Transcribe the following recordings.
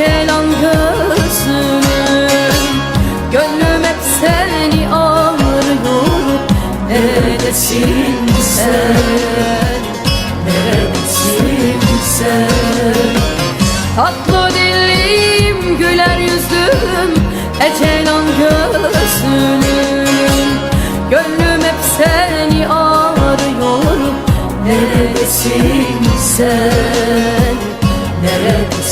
ecel an gözünün Gönlüm hep seni arıyor Neredesin sen? Neredesin sen? Tatlı dilim güler yüzüm Ecel an gözünün Gönlüm hep seni arıyor Neredesin sen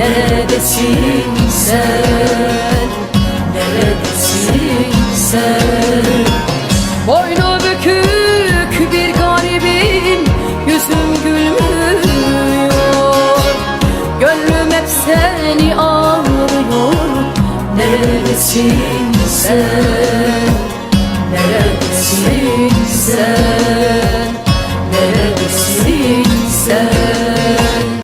Neredesin sen? Neredesin sen? Boynu bükük bir garibim Yüzüm gülmüyor. Gönlüm hep seni sen Neredesin sen